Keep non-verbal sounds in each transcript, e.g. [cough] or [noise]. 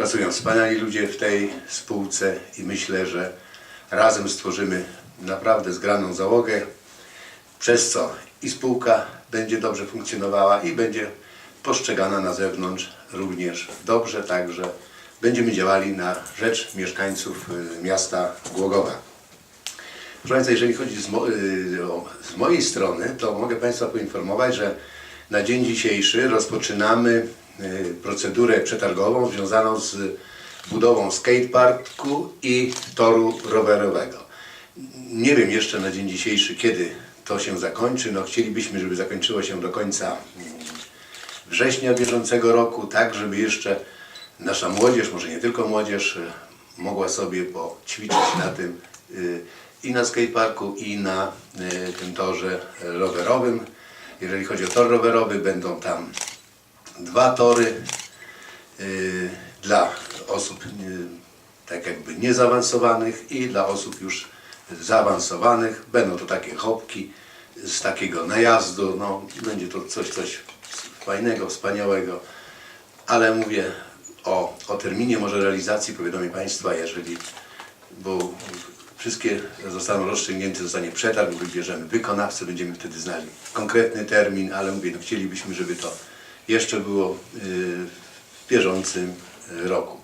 Pracują wspaniali ludzie w tej spółce i myślę, że razem stworzymy naprawdę zgraną załogę, przez co i spółka będzie dobrze funkcjonowała i będzie postrzegana na zewnątrz również dobrze, także będziemy działali na rzecz mieszkańców y, miasta Głogowa. Proszę Państwa, jeżeli chodzi z, mo- y, z mojej strony, to mogę Państwa poinformować, że na dzień dzisiejszy rozpoczynamy procedurę przetargową związaną z budową skateparku i toru rowerowego. Nie wiem jeszcze na dzień dzisiejszy, kiedy to się zakończy. No, chcielibyśmy, żeby zakończyło się do końca mm, września bieżącego roku, tak żeby jeszcze nasza młodzież, może nie tylko młodzież, y, mogła sobie poćwiczyć na tym y, i na skateparku, i na y, tym torze rowerowym. Jeżeli chodzi o tor rowerowy, będą tam dwa tory y, dla osób y, tak jakby niezaawansowanych i dla osób już zaawansowanych. Będą to takie hopki z takiego najazdu. No, będzie to coś, coś fajnego, wspaniałego. Ale mówię o, o terminie może realizacji, powiadomię Państwa, jeżeli, bo wszystkie zostaną rozstrzygnięte, zostanie przetarg, wybierzemy wykonawcę, będziemy wtedy znali konkretny termin, ale mówię, no chcielibyśmy, żeby to jeszcze było y, w bieżącym y, roku.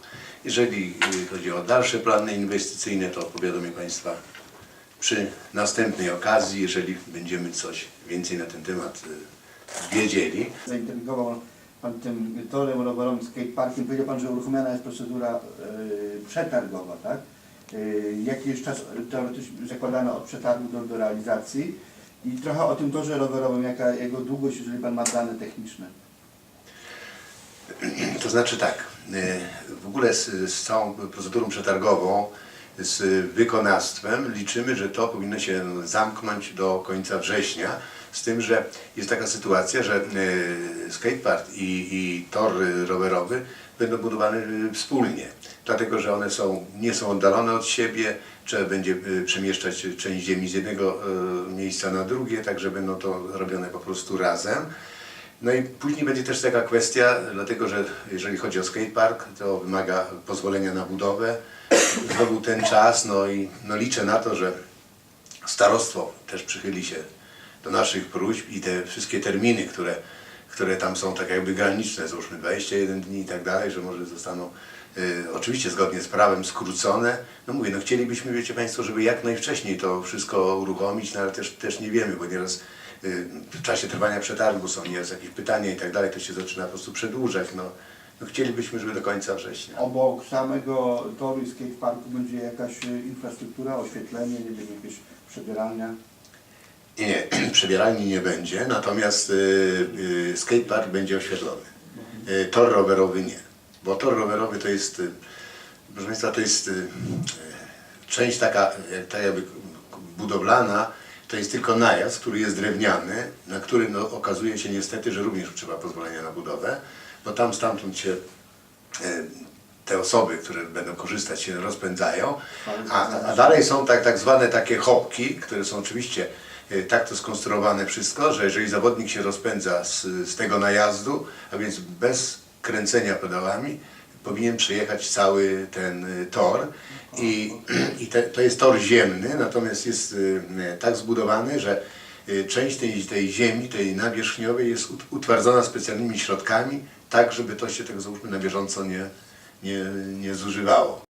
Jeżeli y, chodzi o dalsze plany inwestycyjne, to powiadomię Państwa przy następnej okazji, jeżeli będziemy coś więcej na ten temat wiedzieli. Zaintrygował Pan tym torem rowerowym, skateparkiem. Powiedział Pan, że uruchomiona jest procedura przetargowa, tak? Jaki jest czas teoretycznie zakładany od przetargu do, do realizacji? I trochę o tym torze rowerowym, jaka jego długość, jeżeli Pan ma dane techniczne. To znaczy tak, y, w ogóle z, z całą procedurą przetargową, z wykonawstwem liczymy, że to powinno się zamknąć do końca września. Z tym, że jest taka sytuacja, że y, skatepark i, i tor rowerowy będą budowane y, wspólnie, dlatego że one są, nie są oddalone od siebie, trzeba będzie przemieszczać część ziemi z jednego miejsca na drugie, także będą to robione po prostu razem. No i później będzie też taka kwestia, dlatego że jeżeli chodzi o skatepark, to wymaga pozwolenia na budowę. Znowu ten czas, no i no liczę na to, że starostwo też przychyli się do naszych próśb i te wszystkie terminy, które, które tam są tak jakby graniczne, załóżmy 21 dni i tak dalej, że może zostaną y, oczywiście zgodnie z prawem skrócone. No mówię, no chcielibyśmy, wiecie Państwo, żeby jak najwcześniej to wszystko uruchomić, no ale też, też nie wiemy, bo nieraz w czasie trwania przetargu są nieraz jakieś pytania i tak dalej, to się zaczyna po prostu przedłużać. No, no chcielibyśmy, żeby do końca września. Obok samego toru i skateparku będzie jakaś e, infrastruktura, oświetlenie, nie wiem, jakieś przebieralnia. Nie, [clears throat] przebieralni nie będzie, natomiast y, y, skatepark będzie oświetlony. Y, tor rowerowy nie, bo tor rowerowy to jest, y, proszę Państwa, to jest y, y, część taka, jak tak jakby budowlana, to jest tylko najazd, który jest drewniany, na którym no, okazuje się niestety, że również trzeba pozwolenia na budowę, bo tam stamtąd się y, te osoby, które będą korzystać się rozpędzają, a, a dalej są tak, tak zwane takie hopki, które są oczywiście e, tak to skonstruowane wszystko, że jeżeli zawodnik się rozpędza z, z tego najazdu, a więc bez kręcenia pedałami, powinien przejechać cały ten e, tor i, [clears throat] i te, to jest tor ziemny, natomiast jest e, tak zbudowany, że część tej, tej ziemi, tej nawierzchniowej jest ut- utwardzona specjalnymi środkami, tak żeby to się tego załóżmy na bieżąco nie, nie, nie zużywało.